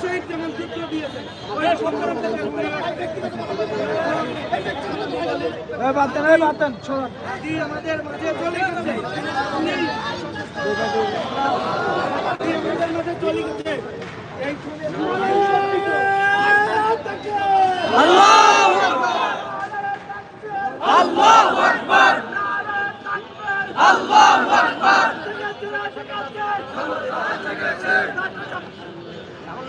সহিত যেমন চিত্র দিয়েছেন ওই সংগ্রাম থেকে বাতেন এই বাতেন শোন আদি আমাদের মাঝে চলে গেছে। আমাদের মাঝে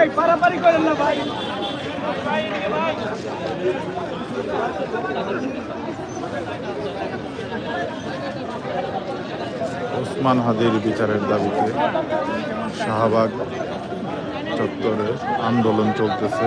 ভাই পারাপারি করেন না ভাই। হাদির বিচারের দাবিতে শাহবাগ চত্বরে আন্দোলন চলতেছে।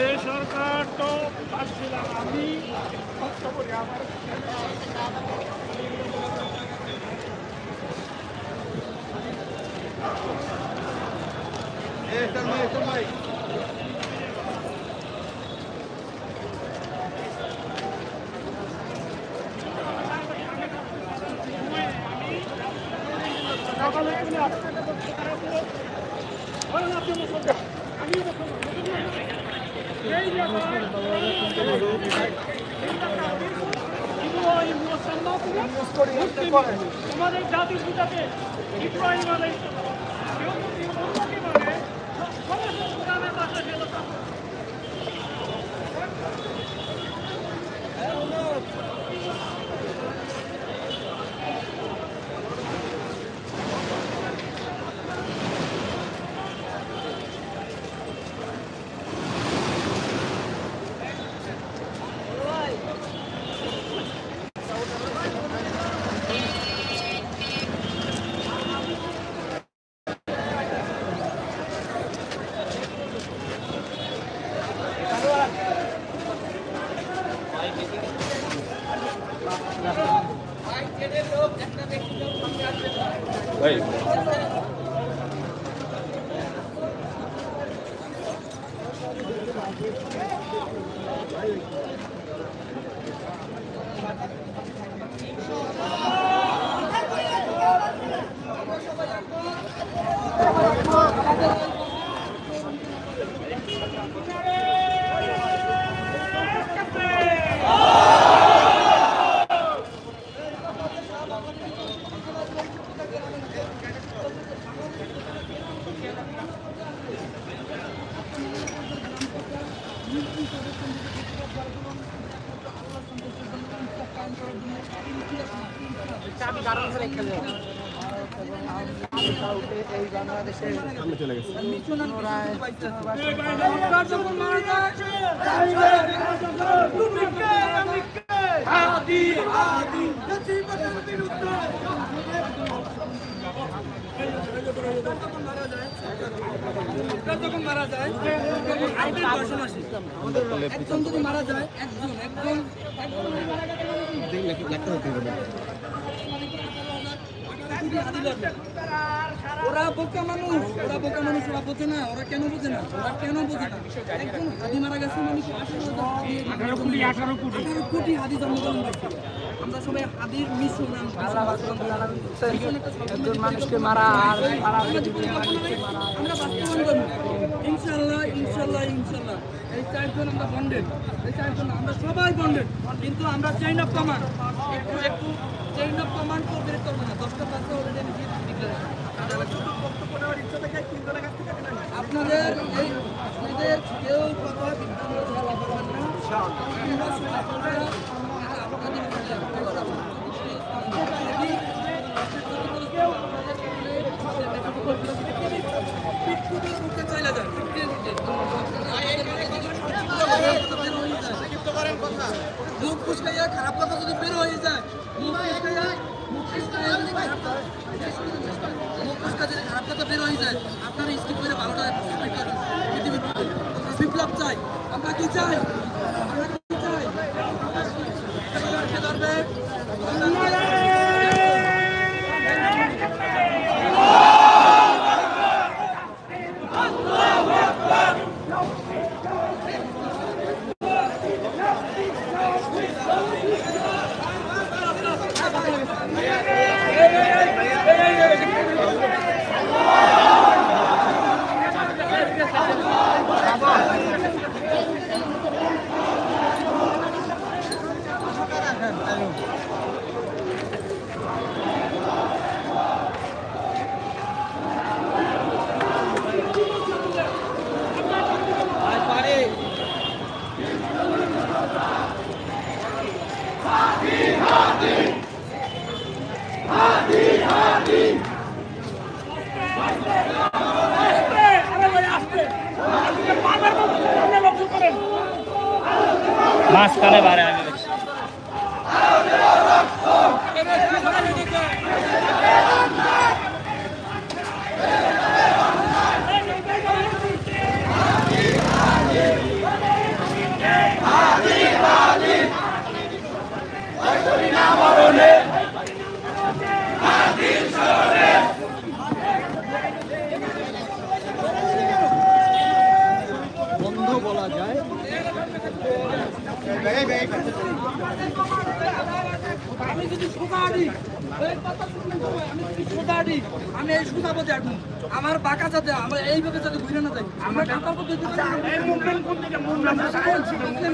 এই সরকার তো পাচ্ছিলাম আমি। কষ্ট করি আমার সকালে তোমাদের জাতির পিতাকে ইব্রাহিম সুদানের পাশে গেল ভাই এই বাংলাদেশের পুনরায় সরকার যখন মারা যায় মারা তখন আইনের দর্শন আসে একজন যদি মারা যায় একজন একজন। ওরা বোকা মানুষ ওরা বোকা মানুষ ওরা বোঝে না ওরা কেন বোঝে না? ওরা কেন বোঝে না? একজন হাদি মারা গেছে মানে কি আঠারো কোটি আঠারো কোটি। হাদি জন্মগ্রহণ করছে। আমরা সবাই হাদির মিশন একজন মানুষকে মারা আর আমরা বাস্তবায়ন করব ইনশাল্লাহ ইনশাল্লাহ ইনশাল্লাহ এই চারজন আমরা বন্ডেড এই চারজন আমরা সবাই বন্ডেড কিন্তু আমরা চেইন অফ কমান্ড একটু একটু চেইন প্রমাণ কমপ্লিট করব না। দশটা পাঁচটা অলরেডি আমি দিয়ে আপনাদের এই আপনাদের কেউ কথা বিদ্যুৎ ঝালা করবেন না। আপনাদের পিটকুটের মুখে চলে যান মুখ ফুসকাইয়া খারাপ কথা যদি বের হয়ে যায় মুখ ফুসকাইয়া মুখ ফুসকাইয়া যদি খারাপ কথা- মুখ ফুসকা যদি খারাপ কথা বের হয়ে যায় আপনারা স্কিপ করে ভালোটা সাবমিট করেন পৃথিবীর বুকে। আমরা বিপ্লব চাই আমরা কি চাই আমরা কি চাই কে ধরবে মাঝখানে বারে আমি যদি সোজা আডি এই কথা শুনলে তো হয়, আমি যদি সোজা আডি আমি এই সোজা পথে আডুম আমার বাঁকা যাতে আমরা এইভাবে যাতে ঘুরে না যাই আমরা কাঁটার পথে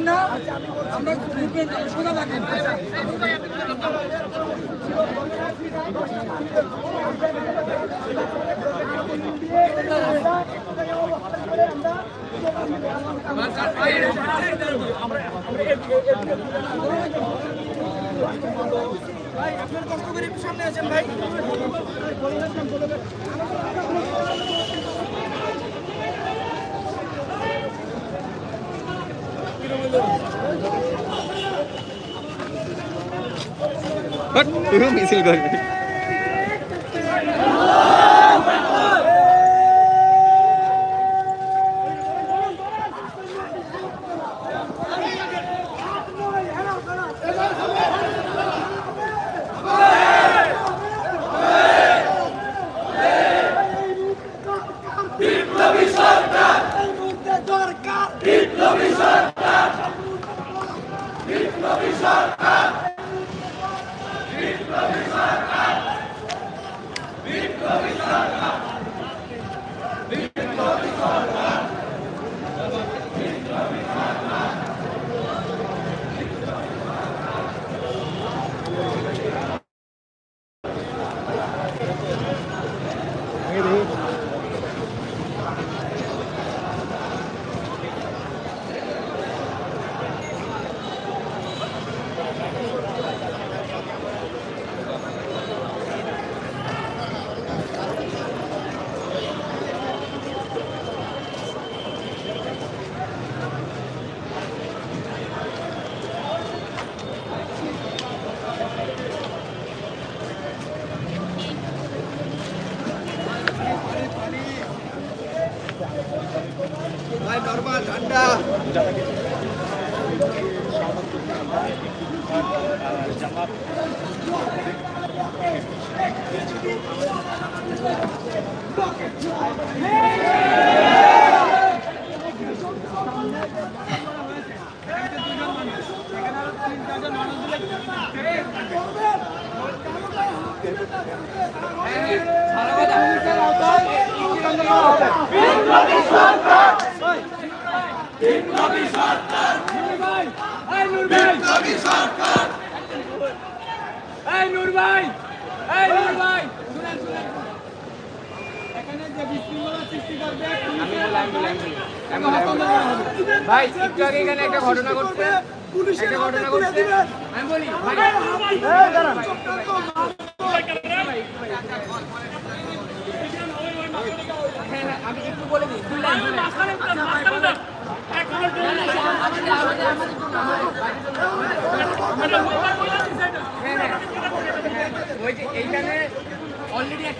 না আমরা ভাই আপনার কষ্ট করে সামনে আছেন ভাই মিছিল করবে। ভাই একটু আগে এখানে একটা ঘটনা ঘটছে। একটা ঘটনা ঘটছে। আমি বলি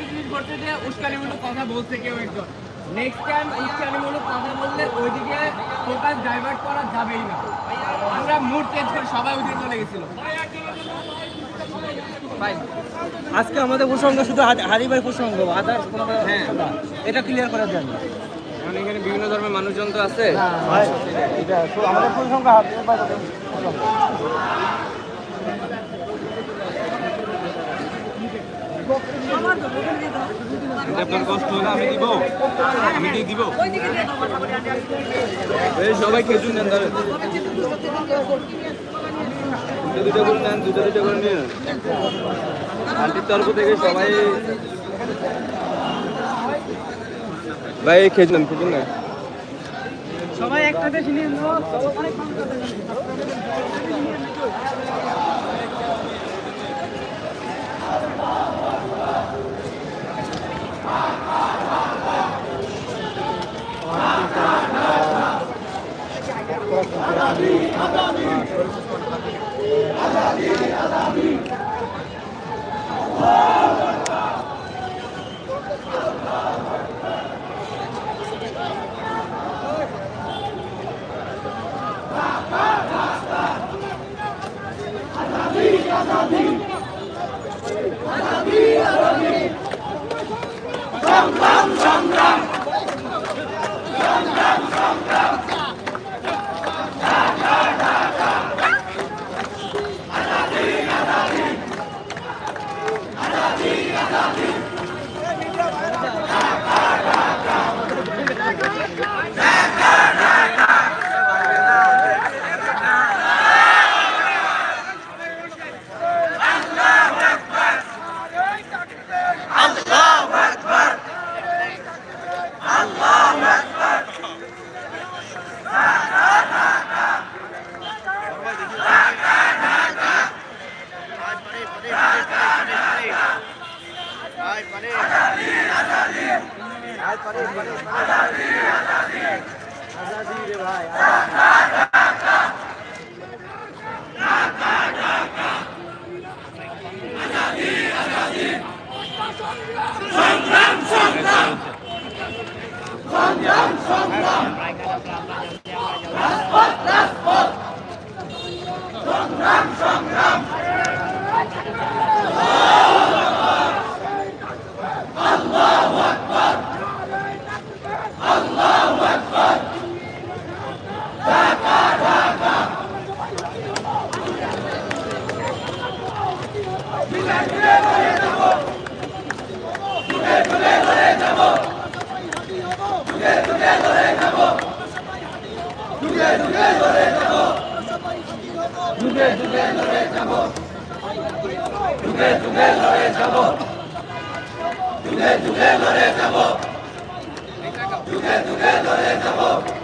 জিনিস ঘটছে যে উস্কানিমূলক কথা বলছে কেউ নেক্সট টাইম উস্কানিমূলক কথা বললে ওইদিকে ফোকাস ডাইভার্ট করা যাবেই না আমরা মুড চেঞ্জ সবাই ওইদিকে চলে গেছিল। আজকে আমাদের প্রসঙ্গ শুধু হাদিবাই প্রসঙ্গ আদার কোনো হ্যাঁ। এটা ক্লিয়ার করার জন্য। মানে এখানে বিভিন্ন ধর্মের মানুষজন তো আছে। এটা আমাদের প্রসঙ্গ আপনার কষ্ট হলে আমি দিব। আমি দিয়ে দিব এই সবাই খেজুর নেন দুটো দুটো করে নেন দুটো দুটো করে নিন। আন্টির তরফ থেকে সবাই ভাই খেজুর নেন নেন। সবাই একসাথে নিয়ে আজাদি আজাদি। আল্লাহ সংগ্রাম নেব অনেক মানুষ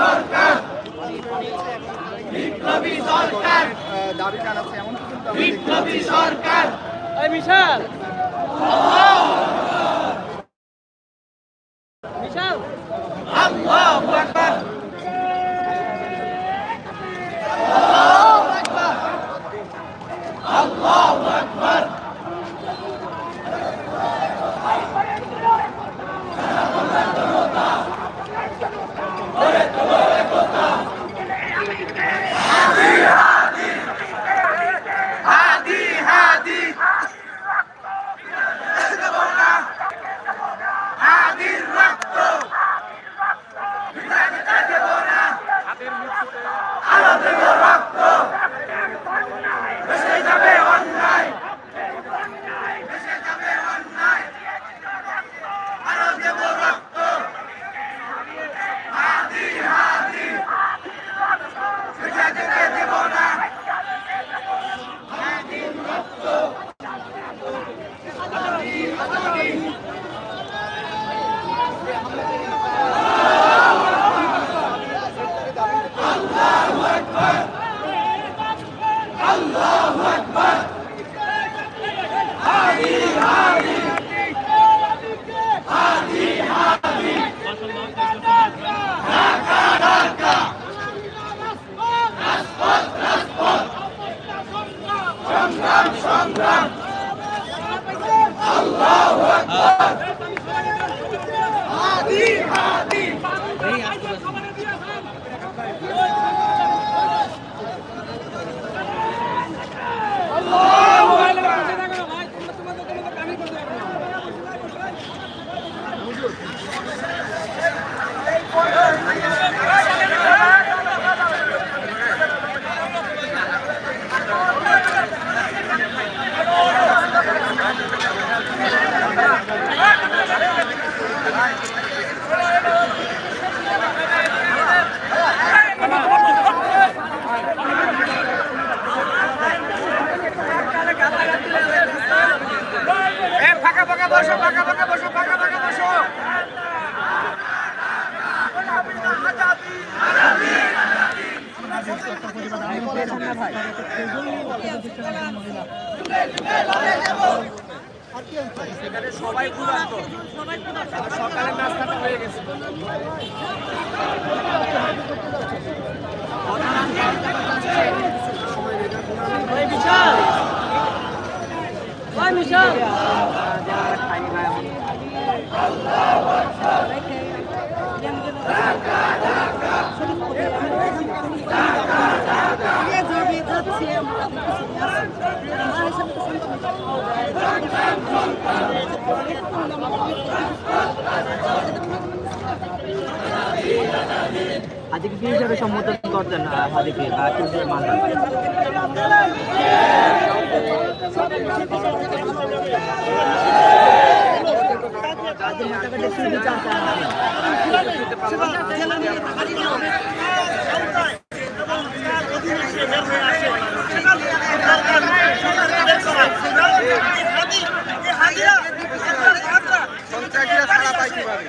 সরকার। বিপ্লবী সরকার। দাবি জানাচ্ছে এমন বিপ্লবী সরকার। বিশাল হিসাবে সম্বোধন করতেন হাদিকে বা? সন্ত্রাসীরা ছাড়া পায় কীভাবে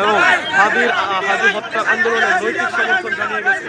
এবং হাদির হাদি হত্যা আন্দোলনের নৈতিক সমর্থন জানিয়ে গেছে।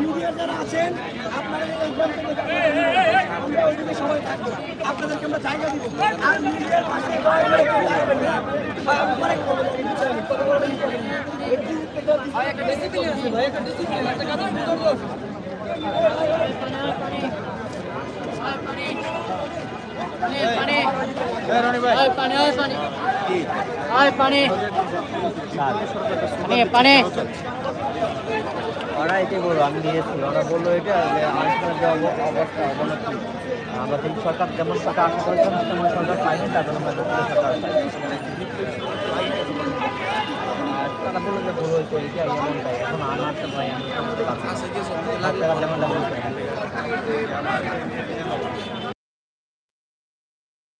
মিডিয়া যারা আছেন আপনারা ওইদিকে সবাই থাকব আপনাদেরকে আমরা জায়গা দিব আর মিডিয়ার পাশে দয়া করে কেউ দাঁড়াবেন না। বা পরে করবেন, এই বিষয়ে আমি কথা বলব না। এই দিক থেকে ভাই একটা ডিসিপ্লিন আছে ভাই একটা ডিসিপ্লিন একটা কাজ শুরু করব রনি ভাই পানি পানি ওরা এটাই বলল আমি নিয়েছি। ওরা বলল এটা যে আজকের যে অবস্থা অবনতি আমরা কিন্তু সরকার যেমন সরকার আশা করেছিলাম তেমন সরকার পাইনি জন্য আমরা সরকার তারা বলল যে ভুল হয়েছে, এটা এমনটাই। এখন আমার তো আমি যেমন